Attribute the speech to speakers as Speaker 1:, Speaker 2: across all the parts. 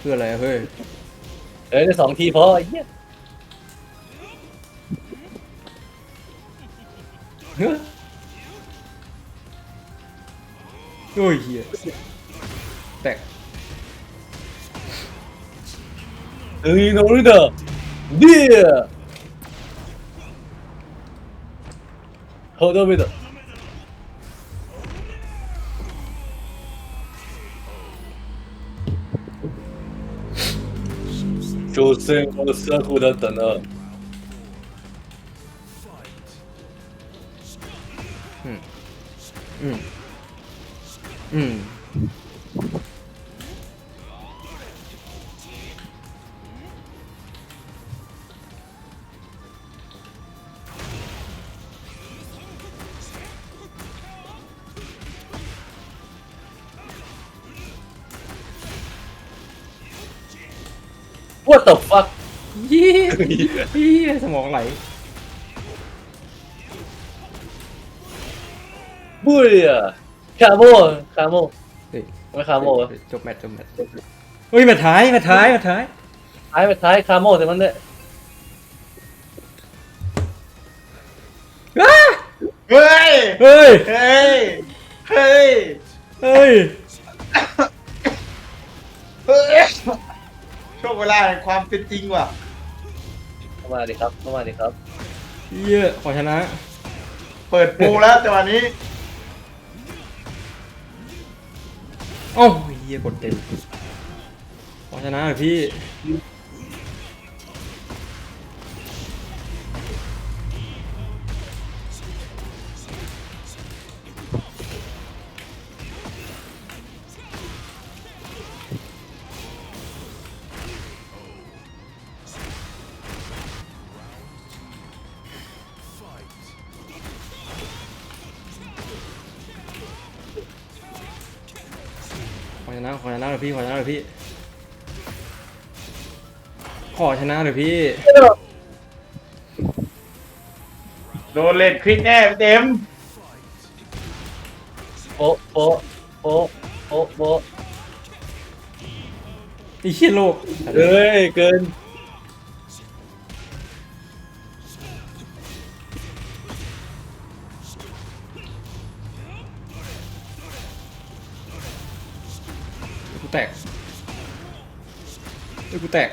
Speaker 1: เพื่ออะไรอะเฮ้ย
Speaker 2: เอ้ยได้สองทีพอไอ้เหี้ย
Speaker 1: โอ้ยเฮียแตก
Speaker 2: เอ้ยโนริเดอร์เดียเขาโดนไปเถอะ 挑戦は作法だったな。
Speaker 1: うん。うん。うん。
Speaker 2: What the fuck
Speaker 1: ยี่ยี่สมองไหล
Speaker 2: บุยอะคาโมคาโม
Speaker 1: เฮ้ย
Speaker 2: ไม่คาโมวะ
Speaker 1: จบแมตช์จบแมตช์เฮ้ยแมตช์ท้ายแมตช์ท้ายแมตช์ท้าย
Speaker 2: ท้ายไปท้ายคาโมแต่มันเนี่ย
Speaker 1: อ้า
Speaker 3: เฮ้ย
Speaker 1: เฮ้ย
Speaker 3: เฮ้ย เฮ้ย
Speaker 1: เฮ้ย
Speaker 3: เฮ้ย ช่วงเวลาแห่งความเป็นจริงว่ะ
Speaker 2: เข้ามาดิครับ เข้ามาดิครับ
Speaker 1: เยี่ยขอชนะ
Speaker 3: เปิดปูแล้วจังหวะนี้
Speaker 1: เอ้าเยี่ยกดเต็มขอชนะหน่อยพี่ อชนะขอชนะหน่อยพี่ขอชนะหน่อยพี่ขอชนะหน่อยพี่
Speaker 3: โดนเลนคลิกแน่เต็ม
Speaker 2: โป๊ะโป๊ะโป๊ะโป๊ะโป๊ะ
Speaker 1: ไอ้เชี่ยโลก
Speaker 2: เฮ้ยเกิน
Speaker 1: แตกเฮ้ยกูแตก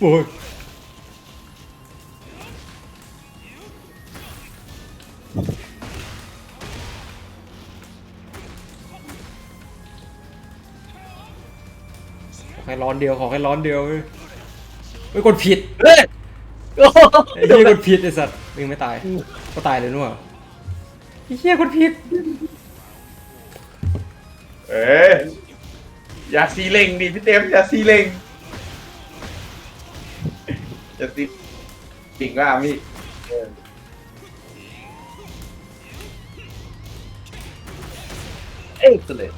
Speaker 1: โอ้ยขอแค่ร้อนเดียวขอแค่ร้อนเดียวเว้ยเฮ้ยกดผิด
Speaker 2: เฮ้ยโอ้โห
Speaker 1: ไอ้เหี้ยกดผิดไอ้สัตว์มึงไม่ตายก็ตายเลยนู่นว่ะไอ้เหี้ยกดผิด
Speaker 3: เอ้ยอย่าซีเล็งดิพี่เต็มอย่าซีเล็งอย่าซีจริงว่าพี่
Speaker 2: เอ้ยสุดเลย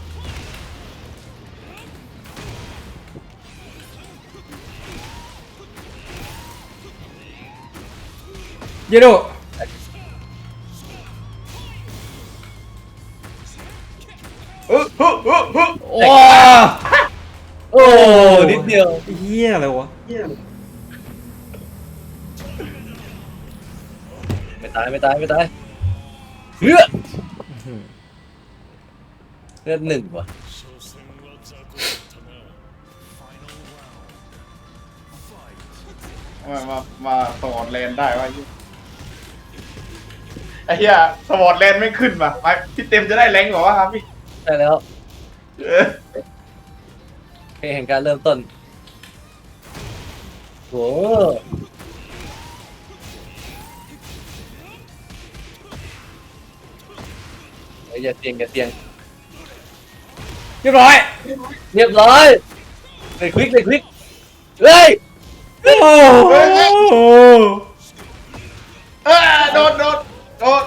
Speaker 1: เยโด
Speaker 3: เออเฮ้อเฮ้อเฮ้อ
Speaker 1: ว้า
Speaker 2: โอ้นิดเดียว
Speaker 1: ไอ้เหี้ยอะไรวะ
Speaker 2: ไม่ตายไม่ตายไม่ตายเลือดเลือดหนึ่งว่ะ
Speaker 3: มามามาสวอตแลนด์ได้วะไอ้เหี้ยสวอตแลนด์ไม่ขึ้นว่ะไปพี่เต็มจะได้แรงกว่าว่าครับพี่
Speaker 2: ใช่แล้ว
Speaker 3: เออ
Speaker 2: เพลงแห่งการเริ่มต้นโอ้ยอย่าเตียงอย่าเตียง
Speaker 1: เรียบร้อย
Speaker 2: เรียบร้อยเลยคลิกเลยคลิกเฮ้ย
Speaker 1: โอ้โห
Speaker 3: เออโดนโดนโดน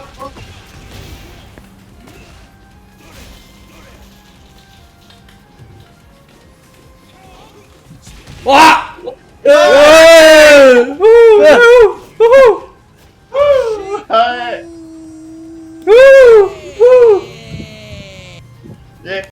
Speaker 1: ว้า
Speaker 2: เอ้